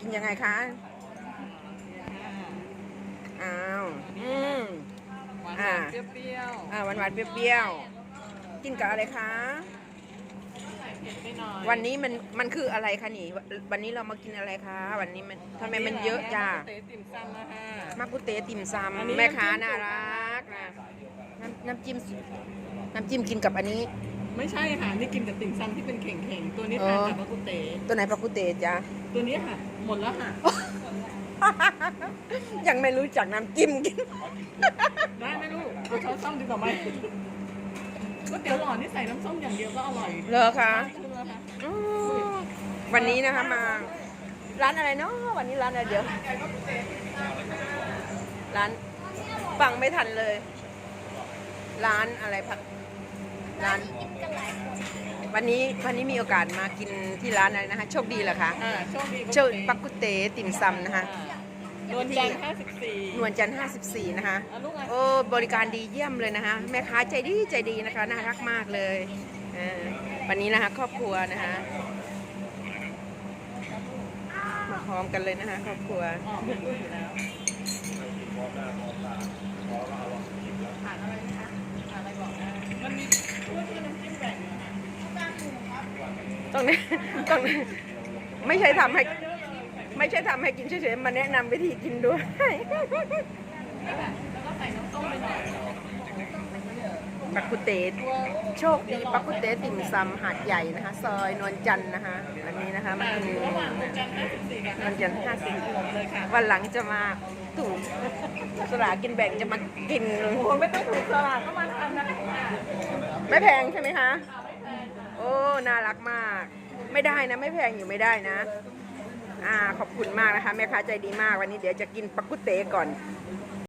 กินยังไงคะอ้าวอืมหวานอ่าๆเปรี้ยวอ่าหวานหวานๆเปรี้ยวๆกินกับอะไรคะๆเผ็ดไปหน่อยวันนี้มันมันคืออะไรคะนี่ววันนี้เรามากินอะไรคะ วันนี้มันทำไมมันเยอะจ้าเต๋ติ่มซำนะคะมากุเตติ่มซอันนี้ำแม่ค้าน้ำจิ้ม น่ารักนะน้ำน้ำจิ้มน้ำจิ้มกินกับอันนี้ ไม่ใช่ค่ะนี่กินกับติ่มซำที่เป็นเข่งๆ ตัวนี้อ๋อทานกับมะกุเต๋ตัวไหนปลากุเตจ้าตัวนี้ค่ะ หมดแล้วค่ะ ยังไม่รู้จักน้ำจิ้มกิน ได้ไหมลูกเอาช้อนส้อมดีกว่าไหมก๋วยเตี๋ยวหลอดนี่ใส่น้ำส้มอย่างเดียวก็อร่อยเหรอคะขึ้นแล้วค่ะอืมวันนี้นะคะมา ร้านอะไรเนาะวันนี้ร้านอะไรเดี๋ยว ร้านฟังไม่ทันเลย ร้านอะไรพัก ร้าน วันนี้วันนี้มีโอกาสมากินที่ร้านอะไรนะคะ โชคดีเหรอคะอ่าโชคดีโชคปักกุเตติ่มซำนะคะ นวลจันทร์54นวลจันทร์54 นะคะ อะลูกอะโอ้บริการดีเยี่ยมเลยนะคะ แม่ค้าใจดีใจดีนะคะน่ารักมากเลยเออวันนี้นะคะ ครอบครัวนะคะมาพร้อมกันเลยนะคะ ครอบครัว อ๋อเผ็ดอยู่แล้วผ่านอะไรนะคะผ่านอะไรบอกได้มันมีถ้วยที่น้ำจิ้มแบ่งนะคะ ต้องนี้ต้องนี้ไม่ใช่ทำให้ ไม่ใช่ทำให้กินเฉยๆมาแนะนำวิธีกินด้วยแล้วก็ใส่น้ำส้มไปหน่อยปักกุเตโชคดีปักกุเตติ่มซำหาดใหญ่นะคะ ซอยนวลจันทร์นะคะอันนี้นะคะมันอ่าคือระหว่างนวลจันทร์54กับนวลจันทร์รวมเลยค่ะวันหลังจะมาถูกสลากกินแบ่งจะมากินโอ้โหไม่ต้องถูกสลากก็มาทานได้ค่ะไม่แพงใช่ไหมคะโอ้ น่ารักมาก ไม่ได้นะ ไม่แพงอยู่ไม่ได้นะ อ่า ขอบคุณมากนะคะ แม่ค้าใจดีมากวันนี้เดี๋ยวจะกินปักกุเตก่อน